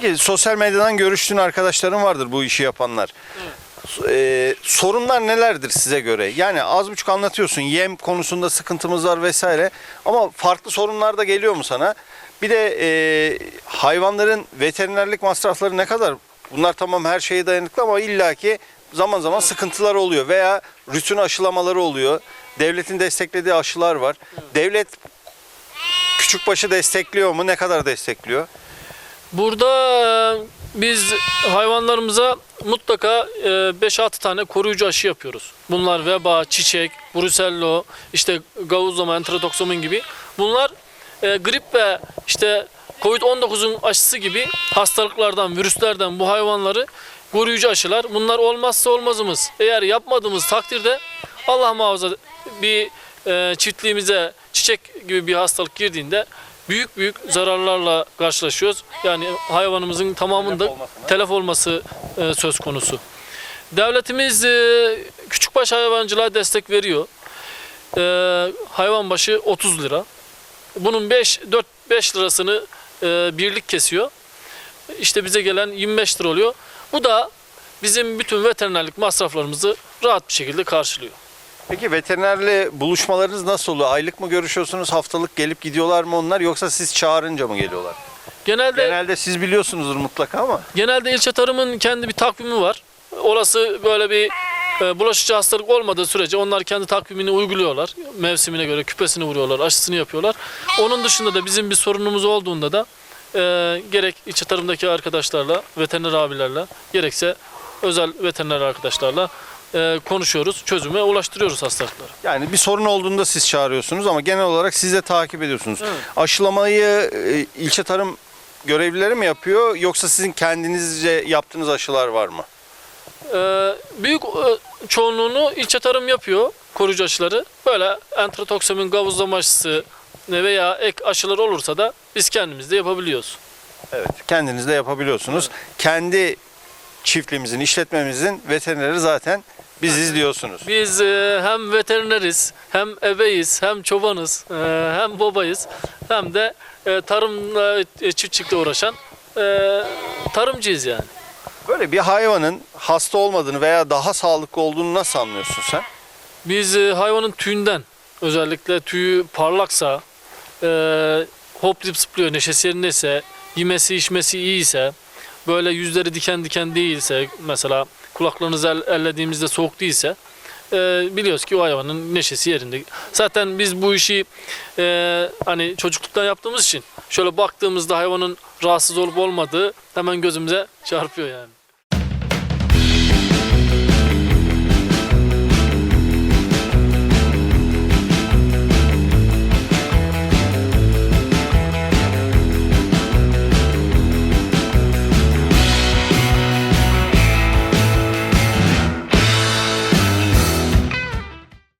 Peki sosyal medyadan görüştüğün arkadaşların vardır bu işi yapanlar. Ee, sorunlar nelerdir size göre? Yani az buçuk anlatıyorsun yem konusunda sıkıntımız var vesaire ama farklı sorunlar da geliyor mu sana? Bir de e, hayvanların veterinerlik masrafları ne kadar? Bunlar tamam her şeye dayanıklı ama illaki zaman zaman sıkıntılar oluyor veya rutin aşılamaları oluyor. Devletin desteklediği aşılar var. Devlet küçükbaşı destekliyor mu? Ne kadar destekliyor? Burada e, biz hayvanlarımıza mutlaka e, 5-6 tane koruyucu aşı yapıyoruz. Bunlar veba, çiçek, brusello, işte gavuzlama, entratoksomin gibi. Bunlar e, grip ve işte Covid-19'un aşısı gibi hastalıklardan, virüslerden bu hayvanları koruyucu aşılar. Bunlar olmazsa olmazımız. Eğer yapmadığımız takdirde Allah muhafaza bir e, çiftliğimize çiçek gibi bir hastalık girdiğinde büyük büyük zararlarla karşılaşıyoruz. Yani hayvanımızın tamamında Telef olması e, söz konusu. Devletimiz e, küçükbaş hayvancılığa destek veriyor. E, hayvan başı 30 lira. Bunun 5 4 5 lirasını e, birlik kesiyor. İşte bize gelen 25 lira oluyor. Bu da bizim bütün veterinerlik masraflarımızı rahat bir şekilde karşılıyor. Peki veterinerle buluşmalarınız nasıl oluyor? Aylık mı görüşüyorsunuz? Haftalık gelip gidiyorlar mı onlar yoksa siz çağırınca mı geliyorlar? Genelde Genelde siz biliyorsunuzdur mutlaka ama. Genelde ilçe tarımın kendi bir takvimi var. Olası böyle bir e, bulaşıcı hastalık olmadığı sürece onlar kendi takvimini uyguluyorlar. Mevsimine göre küpesini vuruyorlar, aşısını yapıyorlar. Onun dışında da bizim bir sorunumuz olduğunda da e, gerek ilçe tarımdaki arkadaşlarla, veteriner abilerle, gerekse özel veteriner arkadaşlarla e, konuşuyoruz, çözüme ulaştırıyoruz hastalıkları. Yani bir sorun olduğunda siz çağırıyorsunuz ama genel olarak siz de takip ediyorsunuz. Evet. Aşılamayı e, ilçe tarım görevlileri mi yapıyor yoksa sizin kendinizce yaptığınız aşılar var mı? Ee, büyük e, çoğunluğunu ilçe tarım yapıyor koruyucu aşıları. Böyle entratoksamin gavuzlama aşısı veya ek aşılar olursa da biz kendimiz de yapabiliyoruz. Evet. Kendiniz de yapabiliyorsunuz. Kendi çiftliğimizin, işletmemizin veterineri zaten biziz diyorsunuz. Biz e, hem veterineriz, hem ebeyiz, hem çobanız, e, hem babayız, hem de e, tarımla e, çiftçilikle uğraşan e, tarımcıyız yani. Böyle bir hayvanın hasta olmadığını veya daha sağlıklı olduğunu nasıl anlıyorsun sen? Biz e, hayvanın tüyünden özellikle tüyü parlaksa, e, hoplayıp zıplıyor, neşesi yerindeyse, yemesi içmesi iyiyse, böyle yüzleri diken diken değilse, mesela kulaklarınızı el- ellediğimizde soğuk değilse, e, biliyoruz ki o hayvanın neşesi yerinde. Zaten biz bu işi e, hani çocukluktan yaptığımız için şöyle baktığımızda hayvanın rahatsız olup olmadığı hemen gözümüze çarpıyor yani.